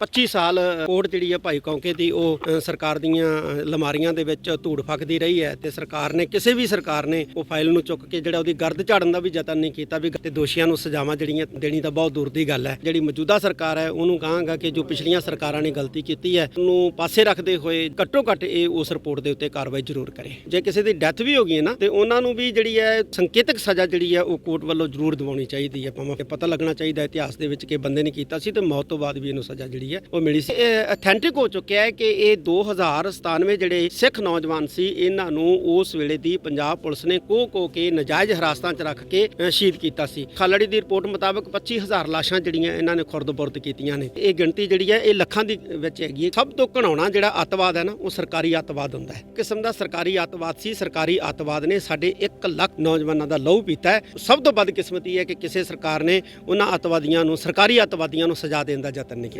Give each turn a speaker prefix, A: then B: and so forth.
A: 25 ਸਾਲ ਕੋਰਟ ਜਿਹੜੀ ਹੈ ਭਾਈ ਕੌਂਕੇ ਦੀ, ਉਹ ਸਰਕਾਰ ਦੀਆਂ ਲਮਾਰੀਆਂ ਦੇ ਵਿੱਚ ਧੂੜ ਫੱਕਦੀ ਰਹੀ ਹੈ ਤੇ ਸਰਕਾਰ ਨੇ, ਕਿਸੇ ਵੀ ਸਰਕਾਰ ਨੇ ਉਹ ਫਾਈਲ ਨੂੰ ਚੁੱਕ ਕੇ ਜਿਹੜਾ ਉਹਦੀ ਗਰਦ ਝਾੜਨ ਦਾ ਵੀ ਯਤਨ ਨਹੀਂ ਕੀਤਾ ਵੀ ਤੇ ਦੋਸ਼ੀਆਂ ਨੂੰ ਸਜ਼ਾਵਾਂ ਜਿਹੜੀਆਂ ਦੇਣੀ ਤਾਂ ਬਹੁਤ ਦੂਰ ਦੀ ਗੱਲ ਹੈ। ਜਿਹੜੀ ਮੌਜੂਦਾ ਸਰਕਾਰ ਹੈ, ਉਹਨੂੰ ਕਹਾਂਗਾ ਕਿ ਜੋ ਪਿਛਲੀਆਂ ਸਰਕਾਰਾਂ ਨੇ ਗਲਤੀ ਕੀਤੀ ਹੈ, ਉਹਨੂੰ ਪਾਸੇ ਰੱਖਦੇ ਹੋਏ ਘੱਟੋ ਘੱਟ ਇਹ ਉਸ ਰਿਪੋਰਟ ਦੇ ਉੱਤੇ ਕਾਰਵਾਈ ਜ਼ਰੂਰ ਕਰੇ। ਜੇ ਕਿਸੇ ਦੀ ਡੈਥ ਵੀ ਹੋ ਗਈ ਹੈ ਨਾ, ਤੇ ਉਹਨਾਂ ਨੂੰ ਵੀ ਜਿਹੜੀ ਹੈ ਸੰਕੇਤਕ ਸਜ਼ਾ ਜਿਹੜੀ ਹੈ, ਉਹ ਕੋਰਟ ਵੱਲੋਂ ਜ਼ਰੂਰ ਦਿਵਾਉਣੀ ਚਾਹੀਦੀ ਹੈ। ਭਾਵੇਂ ਕਿ ਪਤਾ ਲੱਗਣਾ ਚਾਹੀਦਾ ਇਤਿਹਾਸ ਦੇ ਵਿੱਚ ਕਿ ਬੰਦੇ ਨੇ ਕੀਤਾ ਸੀ ਤੇ ਮੌਤ ਤੋਂ ਬਾਅਦ ਵੀ ਇਹਨੂੰ ਸਜ਼ਾ ਜਿਹੜੀ ਹੈ, ਉਹ ਮਿਲੀ ਸੀ। ਇਹ ਅਥੈਂਟਿਕ ਹੋ ਚੁੱਕਿਆ ਹੈ ਕਿ ਇਹ 2097 ਜਿਹੜੇ ਸਿੱਖ ਨੌਜਵਾਨ ਸੀ, ਇਹਨਾਂ ਨੂੰ ਉਸ ਵੇਲੇ ਦੀ ਪੰਜਾਬ ਪੁਲਿਸ ਨੇ ਕੋ ਕੋ ਕੇ ਨਜਾਇਜ਼ ਹਿਰਾਸਤਾਂ 'ਚ ਰੱਖ ਕੇ ਸ਼ਹੀਦ ਕੀਤਾ ਸੀ। ਖਾਲੜੀ ਦੀ ਰਿਪੋਰਟ ਮੁਤਾਬਕ 25000 ਲਾਸ਼ਾਂ ਜਿਹੜੀਆਂ ਇਹਨਾਂ ਨੇ ਖੁਰਦ-ਬੁਰਦ ਕੀਤੀਆਂ ਨੇ। ਇਹ ਗਿਣਤੀ ਜਿਹੜੀ ਹੈ, ਇਹ ਲੱਖਾਂ ਦੀ ਵਿੱਚ ਹੈਗੀ ਹੈ। ਸਭ ਤੋਂ ਘਣਾਉਣਾ ਜਿਹੜਾ ਅੱਤਵਾਦ ਹੈ ਨਾ, ਉਹ ਸਰਕਾਰੀ ਅੱਤਵਾਦ ਹੁੰਦਾ ਹੈ। ਕਿਸਮ ਦਾ ਸਰਕਾਰੀ ਅੱਤਵਾਦ ਸੀ, ਸਰਕਾਰੀ ਅੱਤਵਾਦ ਨੇ ਸਾਡੇ 1 ਲੱਖ ਨੌਜਵਾਨਾਂ ਦਾ ਲਹੂ ਪੀਤਾ ਸਭ ਤੋਂ ਵੱਧ ਬਦਕਿਸਮਤੀ ਹੈ ਕਿ ਕਿਸੇ ਸਰਕਾਰ ਨੇ ਉਹਨਾਂ ਅੱਤਵਾਦੀਆਂ ਨੂੰ, ਸਰਕਾਰੀ ਅੱਤਵਾਦੀਆਂ ਨੂੰ ਸਜ਼ਾ ਦੇਣ ਦਾ ਯਤਨ ਨਹੀਂ ਕੀਤਾ।